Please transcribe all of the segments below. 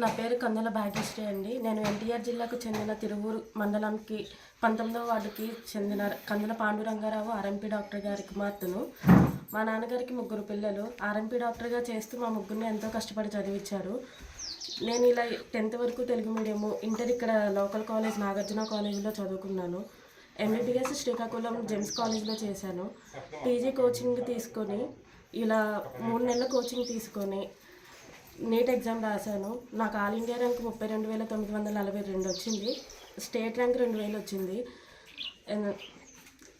నా పేరు కందుల భాగ్యశ్రీ అండి. నేను ఎన్టీఆర్ జిల్లాకు చెందిన తిరువూరు మండలంకి పంతొమ్మిదవ వార్డుకి చెందిన కందుల పాండురంగారావు ఆర్ఎంపీ డాక్టర్ గారి కుమార్తెను. మా నాన్నగారికి ముగ్గురు పిల్లలు. ఆర్ఎంపీ డాక్టర్గా చేస్తూ మా ముగ్గురిని ఎంతో కష్టపడి చదివించారు. నేను ఇలా టెన్త్ వరకు తెలుగు మీడియము ఇంటర్ ఇక్కడ లోకల్ కాలేజ్ నాగార్జున కాలేజీలో చదువుకున్నాను. ఎంబీబీఎస్ శ్రీకాకుళం జెమ్స్ కాలేజ్లో చేశాను. పీజీ కోచింగ్ తీసుకొని ఇలా మూడు నెలల కోచింగ్ తీసుకొని నీట్ ఎగ్జామ్ రాశాను. నాకు ఆల్ ఇండియా ర్యాంక్ ముప్పై రెండు వేల తొమ్మిది వందల నలభై రెండు వచ్చింది. స్టేట్ ర్యాంక్ రెండు వేలు వచ్చింది.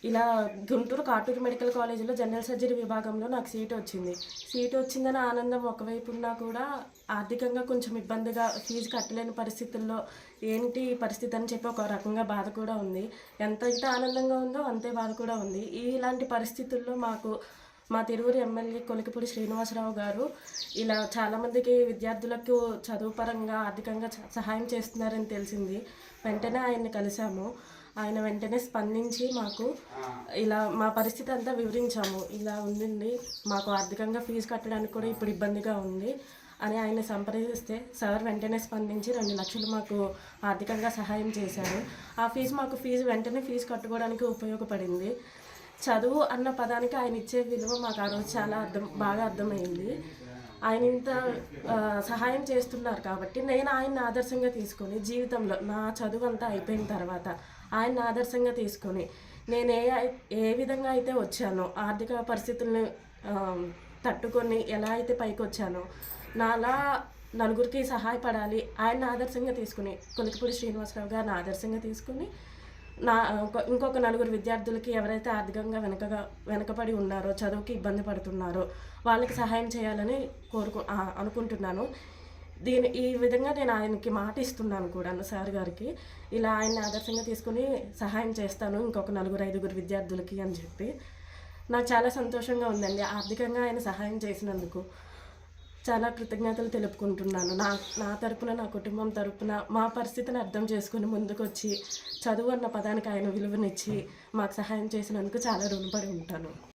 ఇలా గుంటూరు కాటూరు మెడికల్ కాలేజీలో జనరల్ సర్జరీ విభాగంలో నాకు సీట్ వచ్చింది. సీట్ వచ్చిందని ఆనందం ఒకవైపు ఉన్నా కూడా ఆర్థికంగా కొంచెం ఇబ్బందిగా ఫీజు కట్టలేని పరిస్థితుల్లో ఏంటి పరిస్థితి అని చెప్పి ఒక రకంగా బాధ కూడా ఉంది. ఎంత అయితే ఆనందంగా ఉందో అంతే బాధ కూడా ఉంది. ఇలాంటి పరిస్థితుల్లో మాకు మా తిరువురు ఎమ్మెల్యే కొలికిపూడి శ్రీనివాసరావు గారు ఇలా చాలామందికి విద్యార్థులకు చదువు పరంగా ఆర్థికంగా సహాయం చేస్తున్నారని తెలిసింది. వెంటనే ఆయన్ని కలిశాము. ఆయన వెంటనే స్పందించి మాకు ఇలా మా పరిస్థితి అంతా వివరించాము. ఇలా ఉండింది. మాకు ఆర్థికంగా ఫీజు కట్టడానికి కూడా ఇప్పుడు ఇబ్బందిగా ఉంది అని ఆయన సంప్రదిస్తే సార్ వెంటనే స్పందించి రెండు లక్షలు మాకు ఆర్థికంగా సహాయం చేశారు. ఆ ఫీజు మాకు ఫీజు వెంటనే ఫీజు కట్టుకోవడానికి ఉపయోగపడింది. చదువు అన్న పదానికి ఆయన ఇచ్చే విలువ మాకు ఆ రోజు చాలా అర్థం బాగా అర్థమైంది. ఆయన ఇంత సహాయం చేస్తున్నారు కాబట్టి నేను ఆయన్ని ఆదర్శంగా తీసుకొని జీవితంలో నా చదువు అంతా అయిపోయిన తర్వాత ఆయన్ని ఆదర్శంగా తీసుకొని నేను ఏ ఏ విధంగా అయితే వచ్చానో ఆర్థిక పరిస్థితుల్ని తట్టుకొని ఎలా అయితే పైకి వచ్చానో నాలా నలుగురికి సహాయపడాలి. ఆయన ఆదర్శంగా తీసుకుని కొలికిపూడి శ్రీనివాసరావు గారిని ఆదర్శంగా తీసుకుని నా ఇంకొక నలుగురు విద్యార్థులకి ఎవరైతే ఆర్థికంగా వెనకగా వెనకబడి ఉన్నారో చదువుకి ఇబ్బంది పడుతున్నారో వాళ్ళకి సహాయం చేయాలని కోరుకు అనుకుంటున్నాను. దీని ఈ విధంగా నేను ఆయనకి మాట ఇస్తున్నాను కూడా సార్ గారికి. ఇలా ఆయన్ని ఆదర్శంగా తీసుకుని సహాయం చేస్తాను ఇంకొక నలుగురు ఐదుగురు విద్యార్థులకి అని చెప్పి. నాకు చాలా సంతోషంగా ఉందండి. ఆర్థికంగా ఆయన సహాయం చేసినందుకు. చాలా కృతజ్ఞతలు తెలుపుకుంటున్నాను. నా నా తరపున నా కుటుంబం తరపున మా పరిస్థితిని అర్థం చేసుకుని ముందుకొచ్చి చదువు అన్న పదానికి ఆయన విలువనిచ్చి మాకు సహాయం చేసినందుకు చాలా రుణపడి ఉంటాను.